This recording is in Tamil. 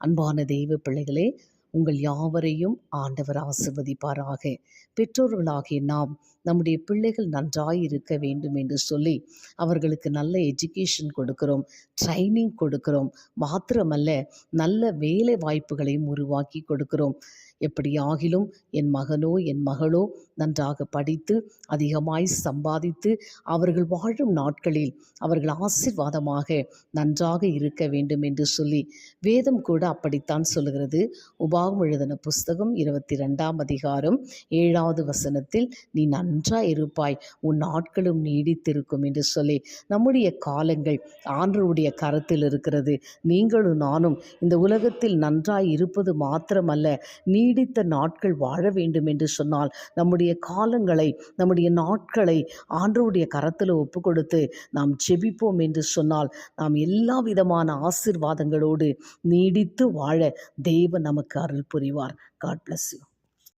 அன்பான தெய்வ பிள்ளைகளே உங்கள் யாவரையும் ஆண்டவர் ஆசிர்வதிப்பாராக. பெற்றோர்களாகிய நாம் நம்முடைய பிள்ளைகள் நன்றாய் இருக்க வேண்டும் என்று சொல்லி அவர்களுக்கு நல்ல எஜுகேஷன் கொடுக்கிறோம் ட்ரைனிங் கொடுக்கிறோம். மாத்திரமல்ல நல்ல வேலை வாய்ப்புகளையும் உருவாக்கி கொடுக்கிறோம். எப்படி ஆகிலும் என் மகனோ என் மகளோ நன்றாக படித்து அதிகமாய் சம்பாதித்து அவர்கள் வாழும் நாட்களில் அவர்கள் ஆசிர்வாதமாக நன்றாக இருக்க வேண்டும் என்று சொல்லி வேதம் கூட அப்படித்தான் சொல்லுகிறது. உபாகம் எழுதின புஸ்தகம் இருபத்தி ரெண்டாம் அதிகாரம் ஏழாவது வசனத்தில் நீ நன்மை இருப்பாய். உன் நாட்களும் நீடித்திருக்கும் என்று சொல்லி நம்முடைய காலங்கள் ஆண்டருடைய கரத்தில் இருக்கிறது. நீங்களும் நானும் இந்த உலகத்தில் நன்றாய் இருப்பது மாத்திரமல்ல நீடித்த நாட்கள் வாழ வேண்டும் என்று சொன்னால் நம்முடைய காலங்களை நம்முடைய நாட்களை ஆண்டருடைய கரத்தில் ஒப்பு கொடுத்து நாம் ஜெபிப்போம் என்று சொன்னால் நாம் எல்லா விதமான ஆசிர்வாதங்களோடு நீடித்து வாழ தேவன் நமக்கு அருள் புரிவார். God bless you